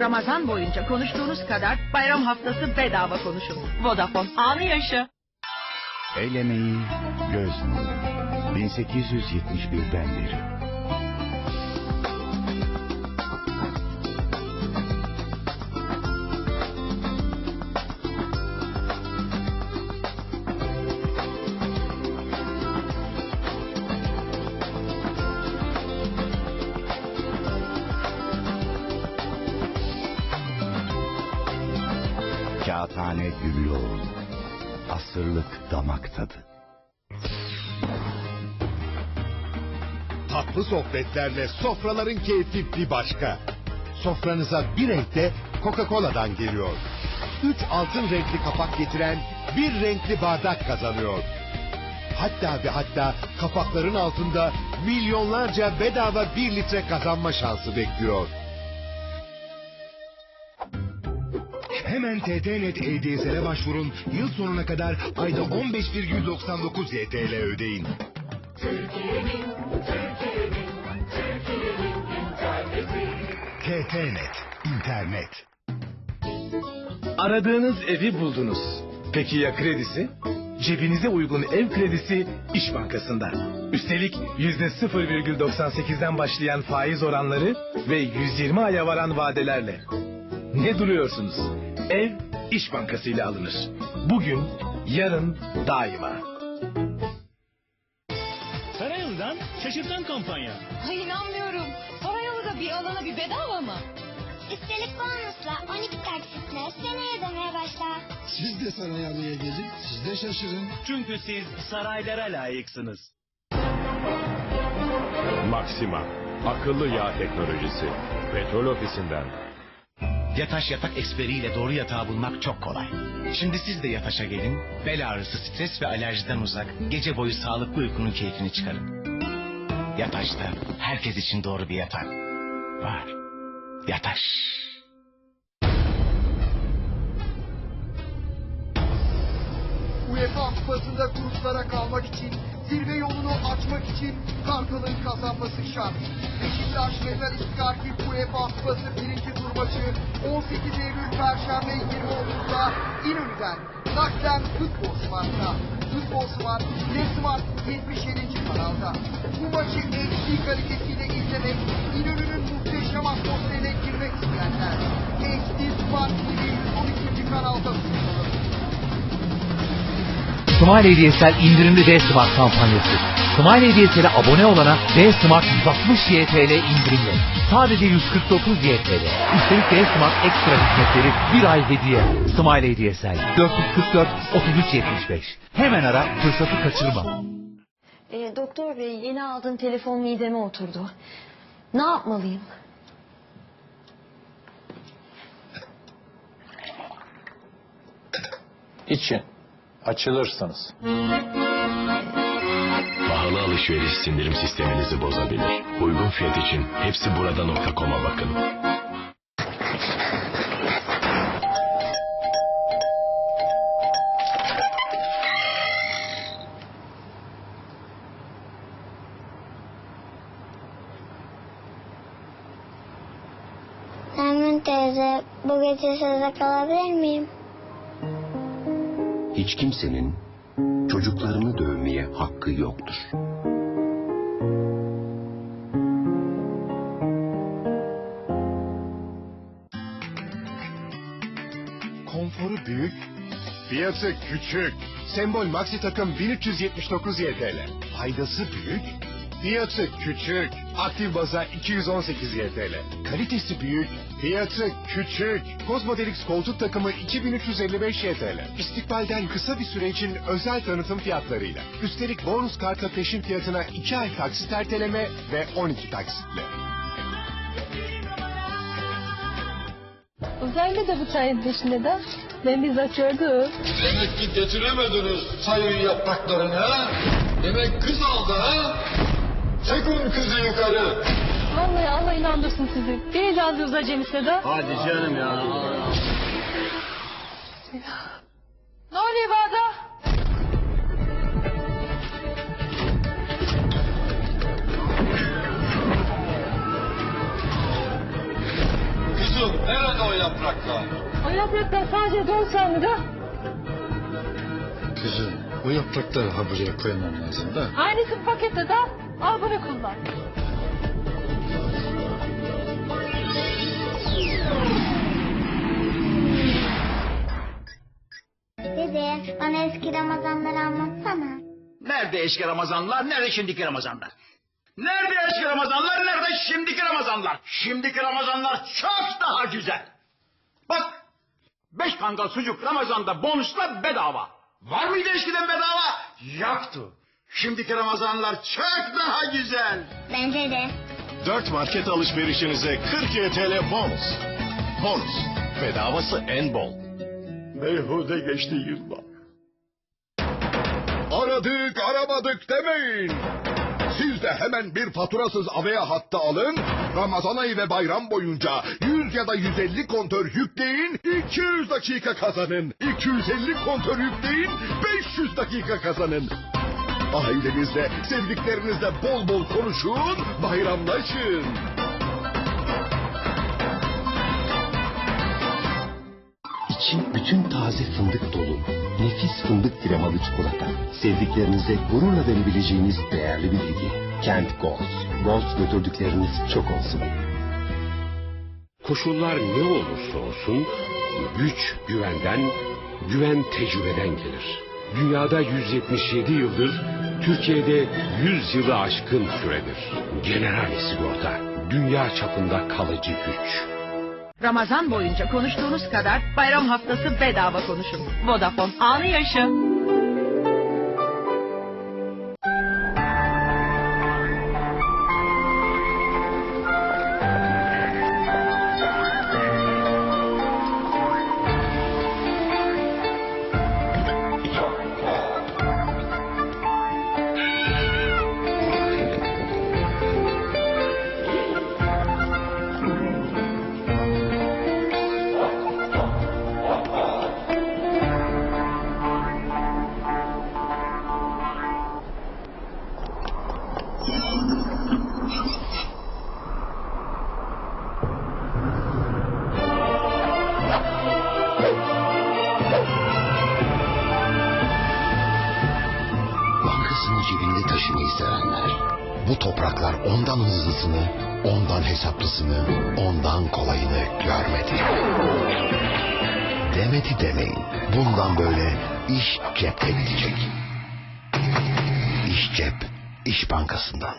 Ramazan boyunca konuştuğunuz kadar bayram haftası bedava konuşun. Vodafone. Anı yaşa. El emeği, göz nuru. 1871'den beri. Kağıthane Güllüoğlu. Asırlık damak tadı. Tatlı sohbetlerle sofraların keyfi bir başka. Sofranıza bir renkte Coca-Cola'dan geliyor. Üç altın renkli kapak getiren bir renkli bardak kazanıyor. Hatta ve hatta kapakların altında milyonlarca bedava bir litre kazanma şansı bekliyor. Hemen TTNet EDS'e başvurun. Yıl sonuna kadar ayda 15,99 YTL ödeyin. TTNet, internet. Aradığınız evi buldunuz. Peki ya kredisi? Cebinize uygun ev kredisi İş Bankası'nda. Üstelik %0,98'den başlayan faiz oranları ve 120 aya varan vadelerle. Ne duruyorsunuz? Ev İş Bankası ile alınır. Bugün, yarın, daima. Karayolu'dan şaşırtan kampanya. Ay inanmıyorum. Karayolu'da bir alana bir bedava mı? Üstelik bonusla 12 taksitle seneye ödemeye başla. Siz de Sarayalı'ya gelin, siz de şaşırın. Çünkü siz saraylara layıksınız. Maxima, akıllı yağ teknolojisi. Petrol ofisinden. Yataş yatak eksperiyle doğru yatağı bulmak çok kolay. Şimdi siz de Yataş'a gelin, bel ağrısı, stres ve alerjiden uzak, gece boyu sağlıklı uykunun keyfini çıkarın. Yataş'ta herkes için doğru bir yatak var. Yataş. UEFA Kupası'nda gruplara kalmak için, zirve yolunu açmak için Kartal'ın kazanması şart. Beşiktaş Metalist Karkiv UEFA Kupası birinci tur maçı 18 Eylül Perşembe 20.30'da İnönü'den naklen Futbol Smart'ta. Futbol Smart, ne Smart 77. kanalda. Bu maçı HD kalitesiyle izlemek, İnönü'nün muhteşem atmosferine girmek isteyenler. HD Smart TV 112. kanalda. Smile Hediyesel indirimli D-Smart kampanyası. Smile Hediyesel'e abone olana D-Smart 160 YTL indirimli. Sadece 149 YTL. Üstelik D-Smart ekstra hizmetleri bir ay hediye. Smile Hediyesel 444 3375. Hemen ara fırsatı kaçırma. E, doktor bey yeni aldığım telefon mideme oturdu. Ne yapmalıyım? İçin. Açılırsınız. Pahalı alışveriş sindirim sisteminizi bozabilir. Uygun fiyat için hepsi burada.com'a bakın. Nermin teyze, bu gece sizde kalabilir miyim? Hiç kimsenin çocuklarını dövmeye hakkı yoktur. Konforu büyük, fiyatı küçük. Sembol Maxi takım 1379 YTL. Faydası büyük, fiyatı küçük. Aktif baza 218 YTL. Kalitesi büyük, fiyatı küçük. Cosmodelix koltuk takımı 2355 YTL. İstikbalden kısa bir süre için özel tanıtım fiyatlarıyla. Üstelik bonus karta peşin fiyatına 2 ay taksit erteleme ve 12 taksitle. Uzaylı da bu çayın peşinde de. Ben bizzat gördüm. Demek ki getiremediniz sayın yapraklarını ha? Demek kız aldı ha? Çekin kızı yukarı. Vallahi Allah inandırsın sizi. Değil aldığınız acemize de. Hadi canım ya. Ne oluyor? Kızı Kızım nerede o yapraklar? O yapraklar sadece don sandı. Kızım o yaprakları ha buraya koymam lazım da. Aynısı pakette de al bunu kullan. Dede bana eski Ramazanları anlatsana. Nerede eski Ramazanlar, nerede şimdiki Ramazanlar? Nerede eski Ramazanlar, nerede şimdiki Ramazanlar? Şimdiki Ramazanlar çok daha güzel. Bak, beş kangal sucuk Ramazan'da bonusla bedava. Var mıydı eskiden bedava? Yoktu. Şimdiki Ramazanlar çok daha güzel. Bence de. 4 market alışverişinize 40 TL bonus. Bonus. Bedavası en bol. Beyhude geçti yıllar. Aradık aramadık demeyin. Siz de hemen bir faturasız Avea hattı alın. Ramazan ayı ve bayram boyunca 100 ya da 150 kontör yükleyin. 200 dakika kazanın. 250 kontör yükleyin. 500 dakika kazanın. Ailenizle, sevdiklerinizle bol bol konuşun, bayramlaşın. İçi bütün taze fındık dolu. Nefis fındık kremalı çikolata. Sevdiklerinize gururla verebileceğiniz değerli bir hediye. Kent Gold. Gold götürdükleriniz çok olsun. Koşullar ne olursa olsun güç güvenden, güven tecrübeden gelir. Dünyada 177 yıldır, Türkiye'de 100 yılı aşkın süredir. Generali Sigorta, dünya çapında kalıcı güç. Ramazan boyunca konuştuğunuz kadar bayram haftası bedava konuşun. Vodafone anı yaşa. Bu topraklar ondan hızlısını, ondan hesaplısını, ondan kolayını görmedi. Demedi demeyin. Bundan böyle iş cepte gidecek. İş cep, İş Bankası'ndan.